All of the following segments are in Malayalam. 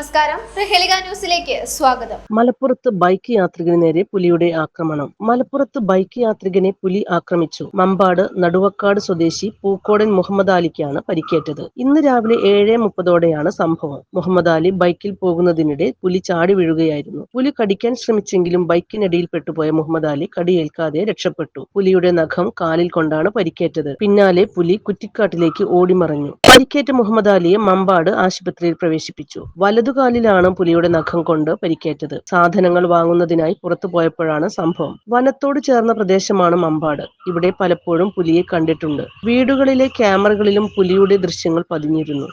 നമസ്കാരം. ന്യൂസിലേക്ക് സ്വാഗതം. മലപ്പുറത്ത് ബൈക്ക് യാത്രികന് നേരെ പുലിയുടെ ആക്രമണം. മലപ്പുറത്ത് ബൈക്ക് യാത്രികനെ പുലി ആക്രമിച്ചു. മമ്പാട് നടുവക്കാട് സ്വദേശി പൂക്കോടൻ മുഹമ്മദ് അലിക്കാണ് പരിക്കേറ്റത്. ഇന്ന് രാവിലെ ഏഴ് മുപ്പതോടെയാണ് സംഭവം. മുഹമ്മദ് അലി ബൈക്കിൽ പോകുന്നതിനിടെ പുലി ചാടി വീഴുകയായിരുന്നു. പുലി കടിക്കാൻ ശ്രമിച്ചെങ്കിലും ബൈക്കിനിടയിൽ പെട്ടുപോയ മുഹമ്മദ് അലി കടിയേൽക്കാതെ രക്ഷപ്പെട്ടു. പുലിയുടെ നഖം കാലിൽ കൊണ്ടാണ് പരിക്കേറ്റത്. പിന്നാലെ പുലി കുറ്റിക്കാട്ടിലേക്ക് ഓടിമറഞ്ഞു. പരിക്കേറ്റ മുഹമ്മദ് അലിയെ മമ്പാട് ആശുപത്രിയിൽ പ്രവേശിപ്പിച്ചു. വലതുകാലിലാണ് പുലിയുടെ നഖം കൊണ്ട് പരിക്കേറ്റത്. സാധനങ്ങൾ വാങ്ങുന്നതിനായി പുറത്തു പോയപ്പോഴാണ് സംഭവം. വനത്തോട് ചേർന്ന പ്രദേശമാണ് മമ്പാട്. ഇവിടെ പലപ്പോഴും പുലിയെ കണ്ടിട്ടുണ്ട്. വീടുകളിലെ ക്യാമറകളിലും പുലിയുടെ ദൃശ്യങ്ങൾ പതിഞ്ഞിരുന്നു.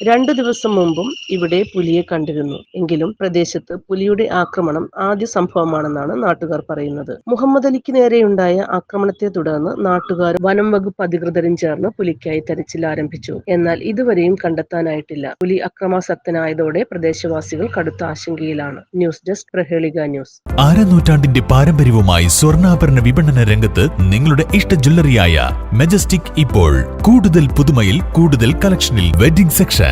രണ്ടു ദിവസം മുമ്പും ഇവിടെ പുലിയെ കണ്ടിരുന്നു. എങ്കിലും പ്രദേശത്ത് പുലിയുടെ ആക്രമണം ആദ്യ സംഭവമാണെന്നാണ് നാട്ടുകാർ പറയുന്നത്. മുഹമ്മദ് അലിക്ക് നേരെയുണ്ടായ ആക്രമണത്തെ തുടർന്ന് നാട്ടുകാർ വനം വകുപ്പ് അധികൃതരും ചേർന്ന് പുലിക്കായി തെരച്ചിൽ ആരംഭിച്ചു. എന്നാൽ ഇതുവരെയും കണ്ടെത്താനായിട്ടില്ല. പുലി അക്രമാസക്തനായതോടെ പ്രദേശവാസികൾ കടുത്ത ആശങ്കയിലാണ്. News desk Prahelika news. അരനൂറ്റാണ്ടിന്റെ പാരമ്പര്യവുമായി സ്വർണാഭരണ വിപണന രംഗത്ത് നിങ്ങളുടെ ഇഷ്ട ജ്വല്ലറിയായ മെജസ്റ്റിക് ഇപ്പോൾ. കൂടുതൽ പുതുമയിൽ കൂടുതൽ കളക്ഷനിൽ wedding section.